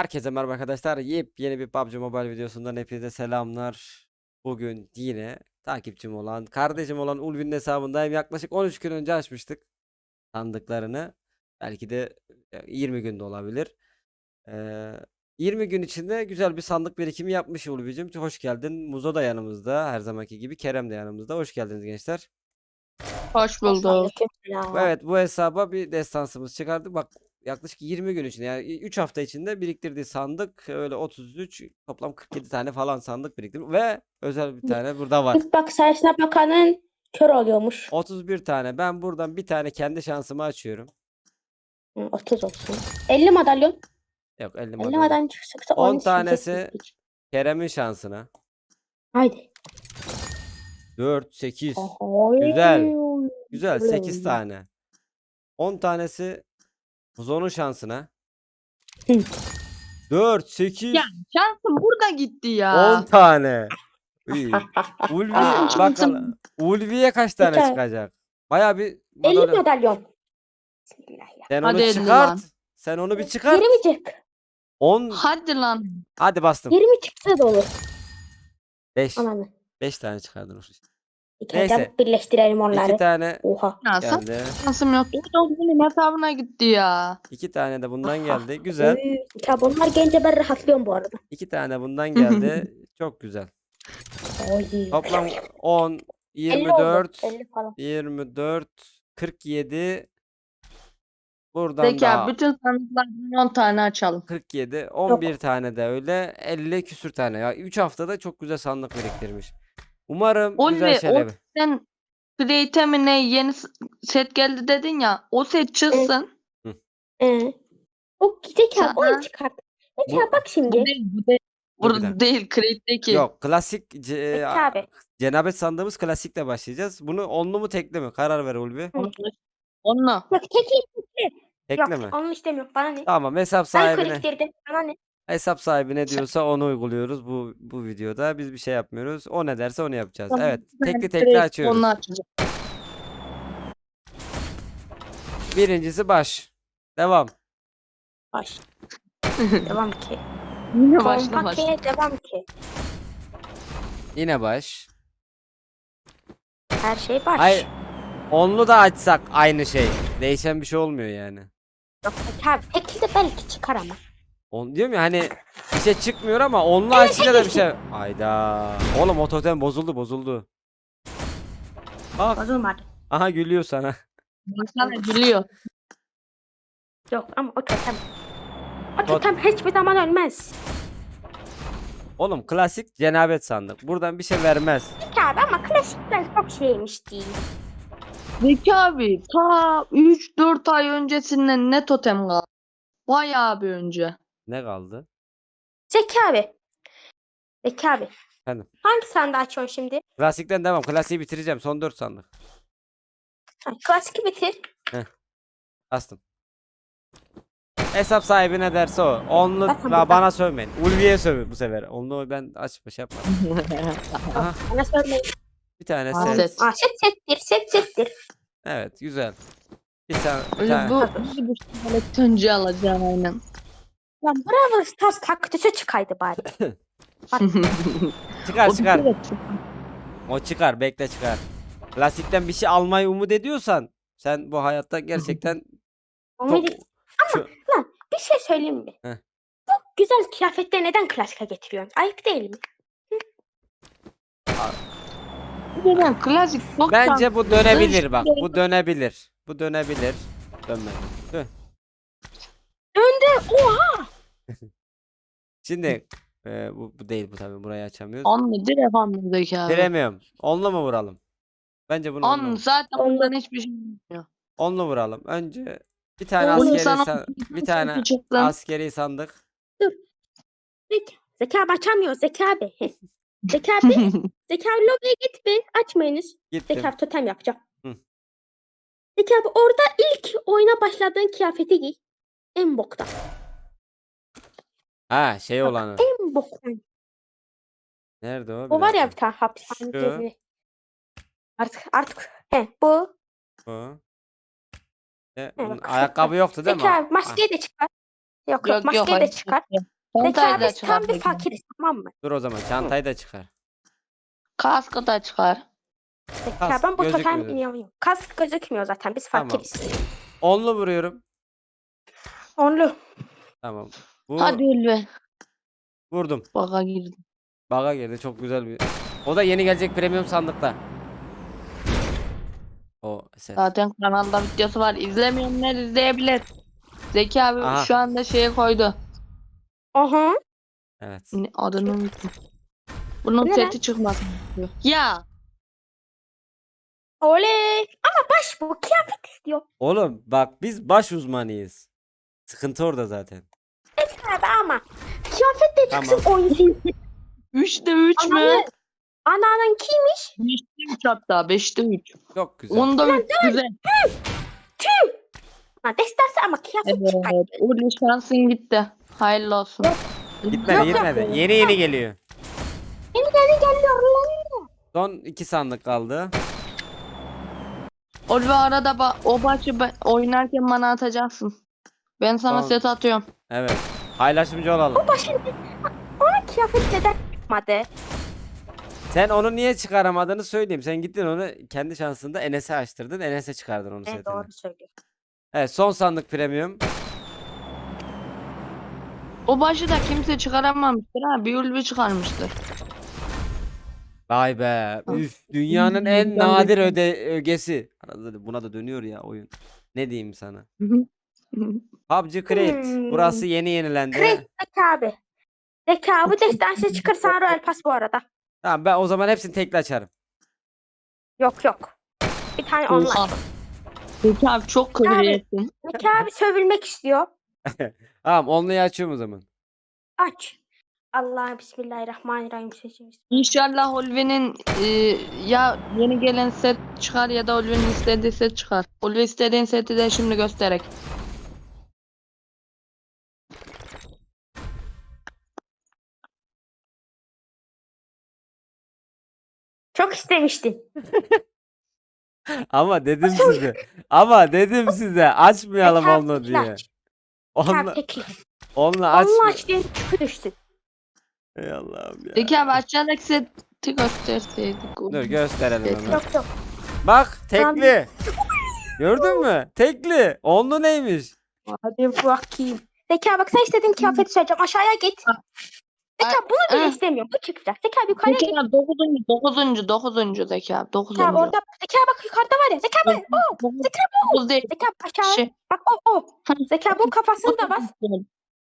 Herkese merhaba arkadaşlar. Yepyeni bir PUBG Mobile videosundan hepinize selamlar. Bugün yine takipçim olan, kardeşim olan Ulvi'nin hesabındayım. Yaklaşık 13 gün önce açmıştık sandıklarını. Belki de e, 20 günde olabilir. Ee, 20 gün içinde güzel bir sandık birikimi yapmış Ulvi'cim. Hoş geldin. Muzo da yanımızda her zamanki gibi. Kerem de yanımızda. Hoş geldiniz gençler. Hoş bulduk. Evet bu hesaba bir destansımız çıkardık. Bak yaklaşık 20 gün içinde yani 3 hafta içinde biriktirdiği sandık öyle 33 toplam 47 tane falan sandık biriktirdim ve özel bir tane burada var. Bak sayısına bakanın kör oluyormuş. 31 tane. Ben buradan bir tane kendi şansımı açıyorum. Hı, 30 olsun. 50 madalyon. Yok 50 50 madalyon. madalyon çıksa 10 onu tanesi-. Kerem'in şansına. Haydi. 4 8 Ohoy. Güzel. güzel Öyle 8 oldu. tane. 10 tanesi Muzo'nun şansına. Hı. 4 8 Ya şansım burada gitti ya. 10 tane. İyi. Ulvi Aa. bakalım. Ulvi'ye kaç tane tane. çıkacak? Baya bir 50 madalya- madalyon. Ya. Sen Hadi onu elli çıkart. lan. Sen onu bir çıkart. 20 çık. 10 Hadi lan. hadi bastım. 20 çıksa da olur. 5. Ananı. 5 tane çıkardın Urfi. İki Neyse. Birleştirelim 2 onları. tane Oha. Ya sen geldi. şansım yok. Dur benim hesabına gitti ya. 2 tane de bundan geldi. Güzel. Oy. Ya bunlar gelince ben rahatlıyorum bu arada. 2 tane bundan geldi. Çok güzel. Oy. Toplam 10 50 oldu. 24 50 falan. 24 47 Buradan Zeki da abi bütün sandıklardan 10 tane açalım. 47 11 tane de öyle 50 küsür tane ya 3 haftada çok güzel sandık biriktirmiş. Umarım Ulvi, güzel o- şeyler. Sen Playtime ne yeni set geldi dedin ya. O set çıksın. Ee, o gidecek abi. Aha. Onu çıkart. Bu- bak şimdi. Bu değil, bu değil. Burada değil Crate'deki. Yok klasik abi. cenabet sandığımız klasikle başlayacağız. Bunu onlu mu tekli mi? Karar ver Ulvi. Onunla. Yok tekil. Tekli Yok mi? onu istemiyorum. Bana ne? Tamam hesap Ben sahibine kliktirdim. Bana ne? Hesap sahibi ne diyorsa onu uyguluyoruz bu bu videoda. Biz bir şey yapmıyoruz. O ne derse onu yapacağız. Tamam, Evet. Tekli direkt tekli açıyoruz. Onu açacağım. Birincisi baş. Devam. Baş. devam ki. Yine başla Kompa başla. ki, devam ki. Yine baş. Her şey baş. Hayır. Onlu da açsak aynı şey. Değişen bir şey olmuyor yani. Yok peki abi. Tekil de belki çıkar ama. On diyorum ya hani bir şey çıkmıyor ama onlu açınca da bir şey. Hayda. Oğlum o totem bozuldu bozuldu. Bak. Bozulmadı. Aha gülüyor sana. Sana gülüyor. Yok ama o totem. O Tot- totem hiçbir zaman ölmez. Oğlum klasik cenabet sandık. Buradan bir şey vermez. Peki abi ama klasikler çok şeymiş değil. Zeki abi ta 3-4 ay öncesinden ne totem kaldı? Bayağı bir önce. Ne kaldı? Zeki abi. Zeki abi. Efendim? Hangi sandığı açıyorsun şimdi? Klasikten devam. Klasiği bitireceğim. Son 4 sandık. Ha, klasiki bitir. Bastım. Hesap sahibi ne derse o. Onlu Bakın ba- burada. bana sövmeyin. Ulviye sövün bu sefer. Onlu ben açma şey yapmadım. Aha Bana söyleyin. bir tane Aa, set. set. Aa, set settir. Set settir. Evet güzel. Bir tane, bir Öyle tane. bu, bu, bu koleksiyoncu alacağım aynen. Ya Bravo Stars kaktüsü çıkaydı bari. Çıkar çıkar. çıktı. O çıkar bekle çıkar. Klasikten bir şey almayı umut ediyorsan sen bu hayatta gerçekten çok... bir- Şu- bir şey söyleyeyim mi? Heh. Bu güzel kıyafetleri neden klasika getiriyorsun? Ayıp değil mi? Neden? Klasik çok Bence bu dönebilir bak. Bu dönebilir. Bu dönebilir. Dönmedi. Dön. Döndü. Oha. Şimdi e, bu, bu değil bu tabii burayı açamıyoruz. Anlı direkt anlı Zeki abi. Veremiyorum. Onlu mu vuralım? Bence bunu onlu. Anlı zaten Onlu. bundan hiçbir şey bilmiyor. Onlu vuralım. Önce bir tane Onlu askeri sana- san- bir tane Küçük lan. askeri sandık. Zeki abi açamıyor. Zeki abi. Zeki abi. Zeki abi lobiye git bir. Açmayınız. Gittim. Zeki abi totem yapacağım. Hı. Zeki abi orada ilk oyuna başladığın kıyafeti giy. En boktan. Ha şey olanı. En boktan. Nerede o? Bir O var ya dakika. bir tane hapishane Şu. Artık artık. He bu. O. E, He, bunun bak, ayakkabı yoktu değil mi? Zeki abi Ah, maskeyi de çıkar. Yok yok, Yok yok. maskeyi de hayır. çıkar. Çantayı Zeka da biz çıkar. tam bir Zeka. fakiriz tamam mı? Dur o zaman çantayı da çıkar. Kaskı da çıkar. Zeka Kask ben bu totem gözükmüyor. iniyorum. Kask gözükmüyor zaten biz Tamam. fakiriz. Onlu vuruyorum. Onlu. Tamam. Bu Hadi Ulvi. vurdum. Baka girdim. Baga girdi çok güzel bir. O da yeni gelecek premium sandıkta. O set. Zaten kanalda videosu var. İzlemeyenler izleyebilir. Zeki abi Aha. şu anda şeye koydu. Aha. Evet. Ne- Adını unuttum. Bunun Ne seti çıkmasın istiyor. Ya. Oley. Ama baş bu kıyafet istiyor. Oğlum bak biz baş uzmanıyız. Sıkıntı orada zaten. Abi ama kıyafet de Tamam. çıksın oyun. 3'te 3 mü? Ananı. Ananın kimmiş? 5'te 3 hatta. 5'te 3. Çok güzel. Onda 3 güzel. Ha, destansı ama kıyafet Evet. çıkar. Ulvi şansın gitti. Hayırlı olsun. Gitmedi gitmedi. Yeni yeni geliyor. Yeni yeni geliyor lan. Son iki sandık kaldı. Ulvi arada ba- o başı ba- oynarken bana atacaksın. Ben sana Tamam. set atıyorum. Evet. Paylaşımcı olalım. Bu başın ona kıyafet neden çıkmadı? Sen onu niye çıkaramadığını söyleyeyim. Sen gittin onu kendi şansında Enes'e açtırdın. Enes'e çıkardın onu Evet doğru söylüyor. Evet son sandık premium. O başı da kimse çıkaramamıştır ha. Bir Ulvi çıkarmıştır. Vay be. Üf, dünyanın en nadir öde ögesi. Buna da dönüyor ya oyun. Ne diyeyim sana? PUBG Crate. Hmm. Burası yeni yenilendi. Kredi Zeka abi. Zeka bu destansı çıkarsan Royal Pass bu arada. Tamam ben o zaman hepsini tekli açarım. Yok yok. Bir tane online. Zeki abi çok kıvırıyorsun. Zeka abi sövülmek istiyor. Tamam onluyu açıyorum o zaman. Aç. Allah bismillahirrahmanirrahim seçimiz. İnşallah Ulvi'nin e, ya yeni gelen set çıkar ya da Ulvi'nin istediği set çıkar. Ulvi istediğin seti de şimdi göstererek. İstemiştin. Ama dedim size. Ama dedim size açmayalım abi onu tekli diye. aç. Onunla, tekli. onunla aç. Allah aç diye küfür düştün. Ey Allah'ım ya. Zeki abi aşağıdaki seti gösterseydik. Dur gösterelim hemen. Yok yok. Bak tekli. Gördün mü? Tekli. Onlu neymiş? Hadi bakayım. Zeka bak sen istediğin kıyafeti söyleyeceğim. Aşağıya git. Zeka bunu bile ah. istemiyorum. Bu çıkacak. Zeka yukarıya Zeki git. abi 9. 9. 9. Zeki abi 9. Zeka orada. Zeka bak yukarıda var ya. Zeka bak. O. Zeka bu. 9 değil. Zeka aşağı. Şey. Bak o o. Zeka bunun kafasını da bas.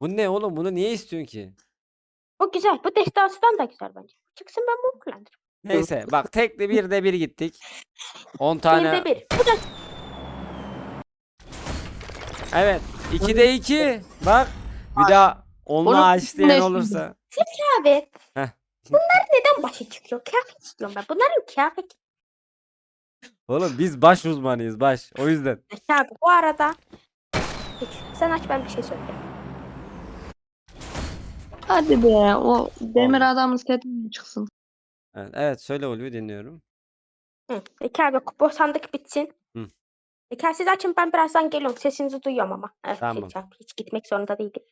Bu ne oğlum? Bunu niye istiyorsun ki? Bu güzel. Bu destansıdan da güzel bence. Çıksın ben bunu kullanırım. Neyse bak tekli bir de bir gittik. 10 Bir tane. de bir. Bu da Evet. 2 de 2. Bak. Bir daha onlu Oğlum, aç diyen olursa. Abi. Heh. Bunlar neden başa çıkıyor? Kıyafet istiyorum ben. Bunların kıyafet. Oğlum biz baş uzmanıyız baş. O yüzden. Zeka abi bu arada. Sen aç ben bir şey söyleyeyim. Hadi be o demir adamın seti mi çıksın? Evet, evet söyle Ulvi dinliyorum. Hı. Zeki abi bu sandık bitsin. Hı. Abi, siz açın ben birazdan geliyorum. Sesinizi duyuyorum ama. Evet, Tamam. Abi, hiç gitmek zorunda değilim.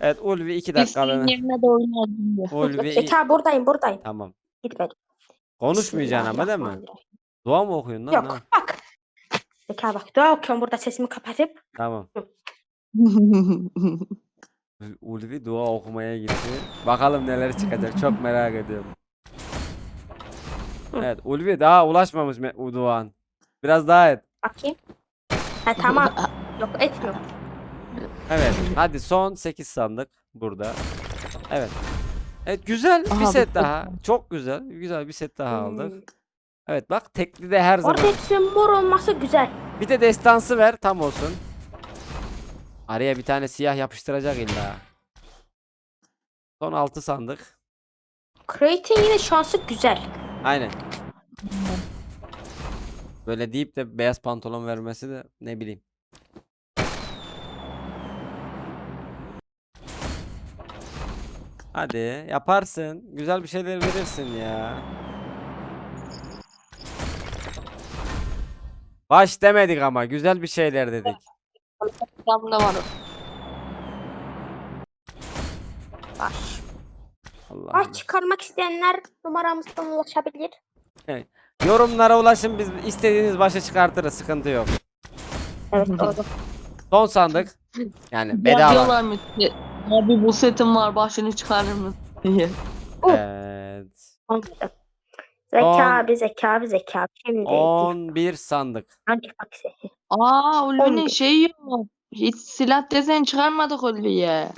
Evet Ulvi 2 dakika İsteğin ben. yerine de oynayalım diyor. Ulvi abi buradayım buradayım. Tamam. Gitmedim. Konuşmayacaksın ama değil mi? Dua mı okuyorsun lan? Yok Ha, bak. Zeki abi bak dua okuyorum burada sesimi kapatıp. Tamam. Ulvi dua okumaya gitti. Bakalım neler çıkacak. Çok merak ediyorum. Evet Ulvi daha ulaşmamış me- o duan. Biraz daha et. Bakayım. Ha tamam. Yok etmiyorum. Evet. Hadi son 8 sandık burada. Evet. Evet güzel bir Aha, set daha. Çok güzel. Güzel bir set daha aldık. Hmm. Evet bak tekli de her zaman. Orada hepsinin mor olması güzel. Bir de destansı ver tam olsun. Araya bir tane siyah yapıştıracak illa. Son 6 sandık. Crate'in yine şansı güzel. Aynen. Böyle deyip de beyaz pantolon vermesi de ne bileyim. Hadi yaparsın. Güzel bir şeyler verirsin ya. Baş demedik ama güzel bir şeyler dedik. Var o. var. Allah Baş çıkarmak isteyenler numaramızdan ulaşabilir. Yorumlara ulaşın biz istediğiniz başa çıkartırız sıkıntı yok. Evet doğru. Son sandık. Yani Ya bedava. diyorlar mı ki, Abi bu setim var başını çıkarır mısın diye. Evet. Olmadı. Zeka On- abi, zeka abi, zeka abi. Şimdi 11 sandık. hangi faksi? Aa Ulvi'nin şeyi yok. Hiç silah desen çıkarmadık Ulvi'ye.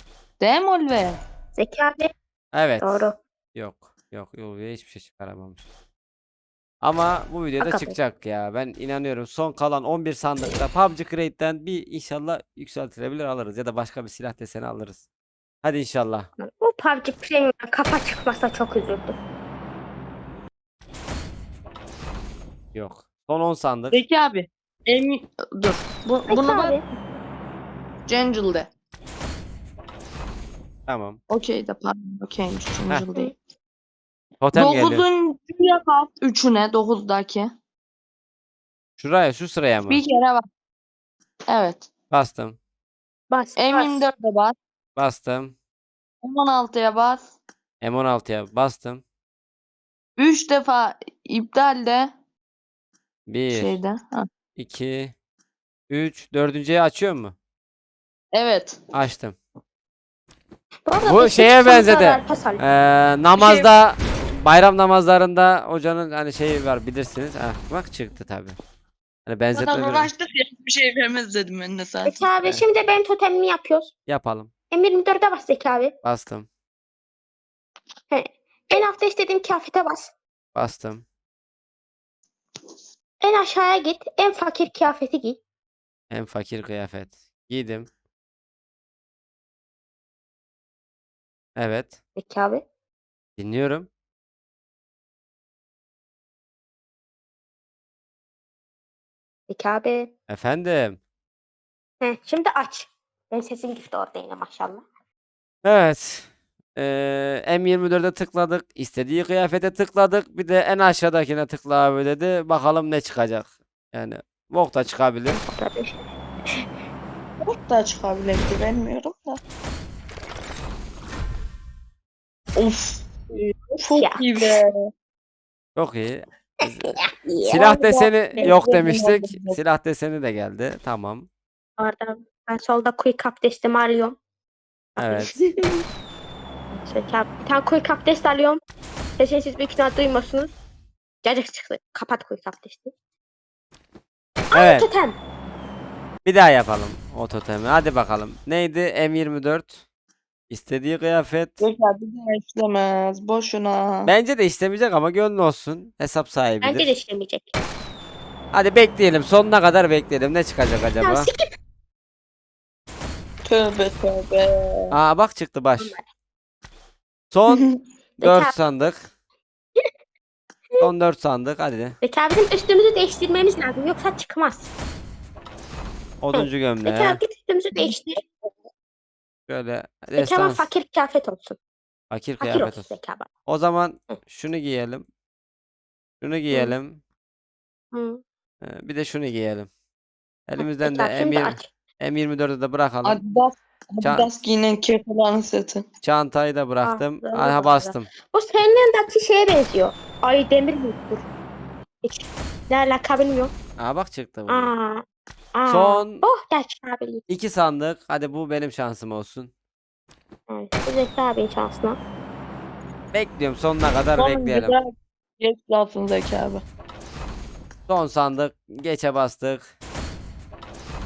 Değil mi Ulvi? Zeka abi. Evet. Doğru. Yok. Yok. Ulvi'ye hiçbir şey çıkaramamış. Ama bu videoda Bakalım. çıkacak ya. Ben inanıyorum. Son kalan 11 sandıkta PUBG Crate'den bir inşallah yükseltilebilir alırız. Ya da başka bir silah deseni alırız. Hadi inşallah. Bu PUBG Premium'a kafa çıkmasa çok üzüldüm. Yok. Son 10 sandık. Zeki abi. Emin... Dur. Bu, Zeki bunu abi. bak Angel de. Tamam. Okey de pardon. Okeymiş. Angel değil. Totem geliyor. Dokuzuncuya bas. Üçüne. Dokuzdaki. Şuraya şu sıraya mı? Bir kere bak. Evet. Bastım. Bas. bas. M24'e bas. Bastım. M16'ya bas. M16'ya bastım. Üç defa iptal de 1, şeyde. Ha. 2, 3. Dördüncüyü açıyor mu? Evet. Açtım. Bu, arada Bu beşinci şeye benzedi. Ee, namazda bayram namazlarında hocanın hani şeyi var bilirsiniz. Ha, bak çıktı tabi. Hani benzetme Bana biraz. uğraştık ya bir şey vermez dedim ben de zaten. Zeki abi Evet. şimdi benim totemimi yapıyoruz. Yapalım. M24'e bas Zeki abi. Bastım. En altta istediğim kıyafete bas. Bastım. En aşağıya git. En fakir kıyafeti giy. En fakir kıyafet. Giydim. Evet. Zeki abi. Dinliyorum. Zeki abi. Efendim. Heh, şimdi aç. Benim sesim gitti orada yine maşallah. Evet. Ee, M24'e tıkladık. İstediği kıyafete tıkladık. Bir de en aşağıdakine tıkla abi dedi. Bakalım ne çıkacak. Yani bok da çıkabilir. Çok da çıkabilir bilmiyorum da. Of. Çok Ya. iyi be. Çok iyi. Silah deseni yok demiştik. Silah deseni de geldi. Tamam. Orada ben solda quick abdestimi alıyorum. Evet. Zeki abi. Bir tane quick abdest alıyorum. Sesini siz büyük ihtimal duymuyorsunuz. Cacık çıktı. Kapat quick abdesti. Evet. Totem. Bir daha yapalım o totemi. Hadi bakalım. Neydi? M24. İstediği kıyafet. Zeki abi bir daha işlemez. Boşuna. Bence de istemeyecek ama gönlü olsun. Hesap Bence de sahibidir. işlemeyecek. Hadi bekleyelim. Sonuna kadar bekleyelim. Ne çıkacak Ya acaba? sikip. Tövbe tövbe. Aa bak çıktı baş. Son 4 Zeki, sandık. Son 4 sandık. Hadi. Zeki abi bizim üstümüzü değiştirmemiz lazım. Yoksa çıkmaz. Oduncu Zeki gömleği. abi git üstümüzü değiştir. Şöyle Zeki abi fakir kıyafet olsun. Fakir Fakir kıyafet olsun olsun. Abi. O zaman şunu giyelim. Şunu giyelim. Hı. Ee, Bir de şunu giyelim. Elimizden de abi şimdi M20, aç. M24'ü de bırakalım. Adidas, Adidas giyinen kefaların seti. Çantayı da bıraktım. doğru, Aha bastım. O senin yanındaki şeye benziyor. Ay demir mi? Dur. Hiç. Ne alaka bilmiyorum. Aa bak çıktı bu. Aa. Aa. Son Oh gerçek abi. iki sandık. Hadi bu benim şansım olsun. Evet. Bu Zeki abinin şansına. Bekliyorum sonuna kadar Son bekleyelim. güzel Geç Zeki abi. Son sandık. Geçe bastık.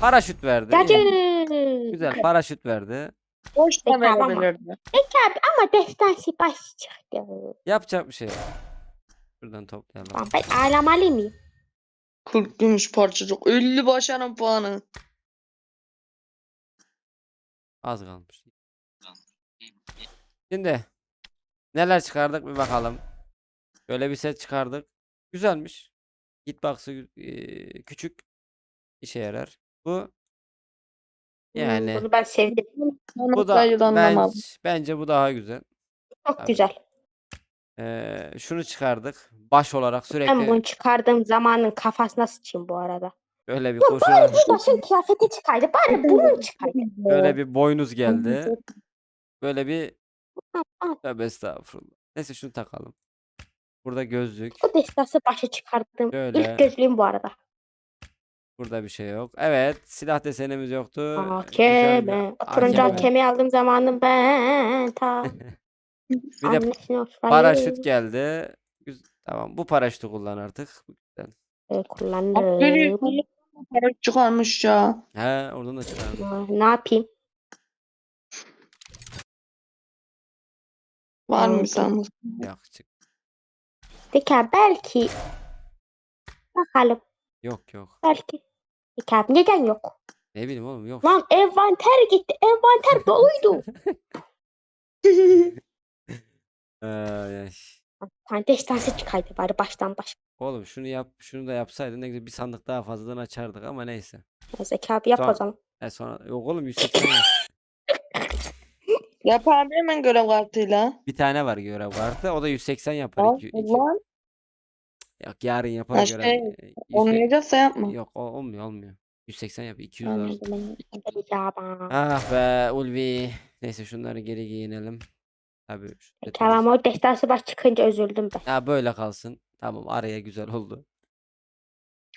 Paraşüt verdi. Güzel paraşüt verdi. Boş da Zeki abi ama- verebilirdi. Zeki abi ama destansı baş çıktı. Yapacak bir şey yok. Şuradan toplayalım. Lan ben ağlamalı mıyım? 40 gümüş parçacık. 50 başarım puanı. Az kalmış. Şimdi neler çıkardık bir bakalım. Şöyle bir set çıkardık. Güzelmiş. Hitbox'ı eee, küçük işe yarar. Bu yani Bunu ben sevdim. bu da ben, bence bu daha güzel. Çok Tabii. güzel. Eee, şunu çıkardık. Baş olarak Ben sürekli bunu çıkardığım zamanın kafasına sıçayım bu arada. böyle bir Ya kurşun bari bu başın kıyafeti çıkaydı. Bari bunun çıkaydı. böyle bir boynuz geldi. Böyle bir. Tövbe estağfurullah. Neyse şunu takalım. Burada gözlük. O destası başa çıkardığım Şöyle. ilk gözlüğüm bu arada. Burada bir şey yok. Evet, silah desenimiz yoktu. Güzel. O turuncu AKM. AKM'yi aldığım zamanı ben ta. Bir de paraşüt geldi. Güz- Tamam, bu paraşütü kullan artık. Ee, Aferin. Kullandım. Para çıkarmış ya. He, oradan da çıkardım. Aa, Ne yapayım? Var mı Aldım. sanırım? Yok, çık. Peki abi belki. Bakalım. Yok yok. Belki. Peki abi neden yok? Ne bileyim oğlum yok. Lan envanter gitti. Envanter doluydu. Ay, ay. Hani destansı çıkaydı bari baştan baş. Oğlum şunu yap, şunu da yapsaydın ne güzel bir sandık daha fazladan açardık ama neyse. Zeki abi yap o Tamam. zaman. E sonra yok oğlum 180 yap. Yap abi hemen görev kartıyla. Bir tane var görev kartı. O da 180 yapar. İki- iki- ulan. Yok yarın yapar Ha görev. şey, E, yüzde- Olmayacaksa yapma. Yok o- olmuyor olmuyor. 180 yap 200 lazım. Anladım. İcaba. Ah be Ulvi. Neyse şunları geri giyinelim. Tabii. şu detayı- abi ama o destansı baş çıkınca üzüldüm ben. Ya böyle kalsın. Tamam araya güzel oldu.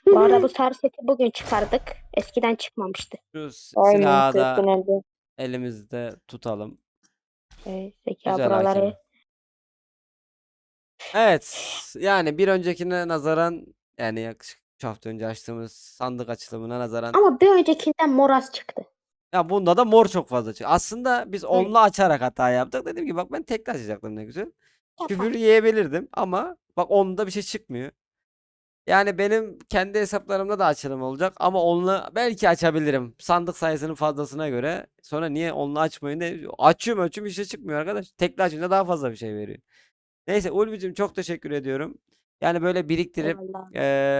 Bu arada bu sarı seti bugün çıkardık. Eskiden çıkmamıştı. Şu s- Aynen. silahı da elde. elimizde tutalım. Ee, Zeki abi Güzel buraları. hakem. Evet. Yani bir öncekine nazaran yani yaklaşık 3 hafta önce açtığımız sandık açılımına nazaran Ama bir öncekinden moraz çıktı. ya bunda da mor çok fazla çıktı. Aslında biz onlu açarak hata yaptık. Dedim ki bak ben tekli açacaktım ne güzel. Küfür yiyebilirdim ama bak onda bir şey çıkmıyor. Yani benim kendi hesaplarımda da açılım olacak ama onlu belki açabilirim. Sandık sayısının fazlasına göre. Sonra niye onlu açmayın ne açıyorum açıyorum bir şey çıkmıyor arkadaş. Tekli açınca daha fazla bir şey veriyor. Neyse Ulvi'cim çok teşekkür ediyorum. Yani böyle biriktirip Eyvallah.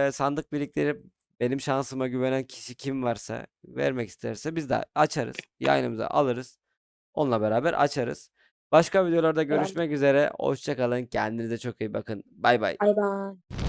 eee, sandık biriktirip benim şansıma güvenen kişi kim varsa vermek isterse biz de açarız. Yayınımıza alırız. Onunla beraber açarız. Başka videolarda görüşmek üzere. Hoşça kalın. Kendinize çok iyi bakın. Bay bay. Bay bay.